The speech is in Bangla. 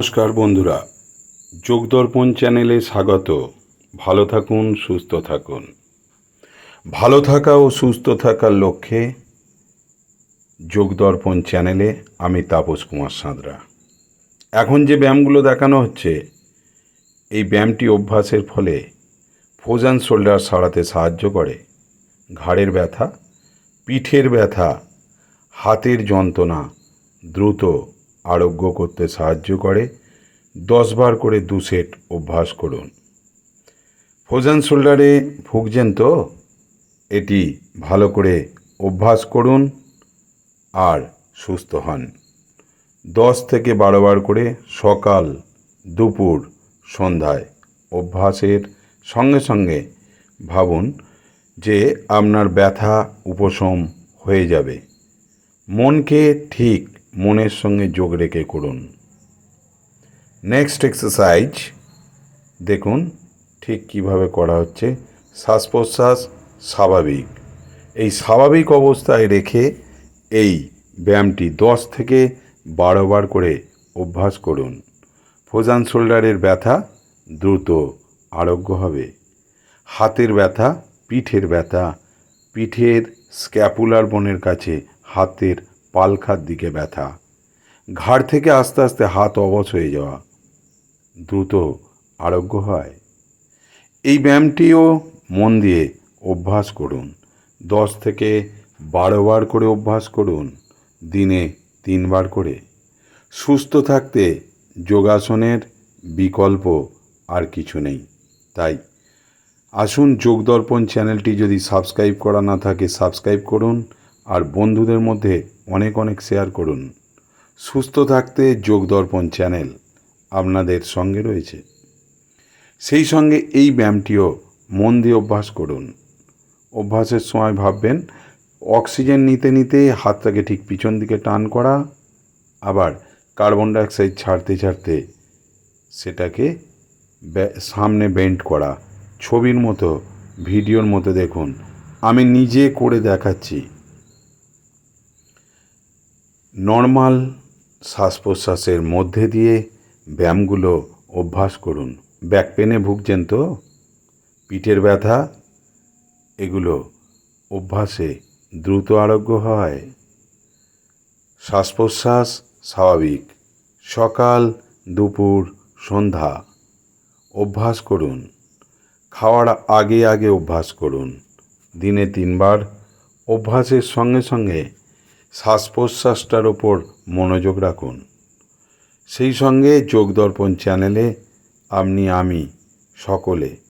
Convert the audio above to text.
নমস্কার বন্ধুরা, যোগদর্পণ চ্যানেলে স্বাগত। ভালো থাকুন, সুস্থ থাকুন। ভালো থাকা ও সুস্থ থাকার লক্ষ্যে যোগদর্পণ চ্যানেলে আমি তাপস কুমার সাঁতরা। এখন যে ব্যায়ামগুলো দেখানো হচ্ছে, এই ব্যায়ামটি অভ্যাসের ফলে ফোজান শোল্ডার সারাতে সাহায্য করে। ঘাড়ের ব্যথা, পিঠের ব্যথা, হাতের যন্ত্রণা দ্রুত আরোগ্য করতে সাহায্য করে দশবার করে দু সেট অভ্যাস করুন। ফোজান শোল্ডারে ভুগছেন তো? এটি ভালো করে অভ্যাস করুন আর সুস্থ হন। দশ থেকে বারো বার করে সকাল, দুপুর, সন্ধ্যায় অভ্যাসের সঙ্গে সঙ্গে ভাবুন যে আপনার ব্যথা, উপশম হয়ে যাবে। মনকে ঠিক মনের সঙ্গে যোগ রেখে করুন। নেক্সট এক্সারসাইজ দেখুন ঠিক কীভাবে করা হচ্ছে। শ্বাস প্রশ্বাস স্বাভাবিক। এই স্বাভাবিক অবস্থায় রেখে এই ব্যায়ামটি দশ থেকে বারো বার করে অভ্যাস করুন। ফোজান শোল্ডারের ব্যথা দ্রুত আরোগ্য হবে। হাতের ব্যথা, পিঠের ব্যথা, পিঠের স্ক্যাপুলার বোনের কাছে হাতের পালখার দিকে ব্যথা। ঘাড় থেকে আস্তে আস্তে হাত অবশ হয়ে যাওয়া। দ্রুত আরোগ্য হয়। এই ব্যায়ামটিও মন দিয়ে অভ্যাস করুন। দশ থেকে বারো বার করে অভ্যাস করুন, দিনে তিনবার করে। সুস্থ থাকতে যোগাসনের বিকল্প আর কিছু নেই। তাই আসুন যোগদর্পণ চ্যানেলটি যদি সাবস্ক্রাইব করা না থাকে, সাবস্ক্রাইব করুন। আর বন্ধুদের মধ্যে অনেক অনেক শেয়ার করুন। সুস্থ থাকতে যোগদর্পণ চ্যানেল আপনাদের সঙ্গে রয়েছে। সেই সঙ্গে এই ব্যায়ামটিও মন দিয়ে অভ্যাস করুন। অভ্যাসের সময় ভাববেন অক্সিজেন নিতে নিতে হাতটাকে ঠিক পিছন দিকে টান করা, আবার কার্বন ডাইঅক্সাইড ছাড়তে ছাড়তে সেটাকে সামনে বেন্ড করা। ছবির মতো ভিডিওর মতো দেখুন। আমি নিজে করে দেখাচ্ছি। নর্মাল শ্বাস প্রশ্বাসের মধ্যে দিয়ে ব্যায়ামগুলো অভ্যাস করুন। ব্যাক পেনে ভুগছেন তো? পিঠের ব্যথা? এগুলো অভ্যাসে দ্রুত আরোগ্য হয়। শ্বাস প্রশ্বাস স্বাভাবিক। সকাল, দুপুর, সন্ধ্যা অভ্যাস করুন। খাওয়ার আগে আগে অভ্যাস করুন। দিনে তিনবার। অভ্যাসের সঙ্গে সঙ্গে শ্বাস প্রশ্বাসটার ওপর মনোযোগ রাখুন। সেই সঙ্গে যোগদর্পণ চ্যানেলে আপনি আমি সকলে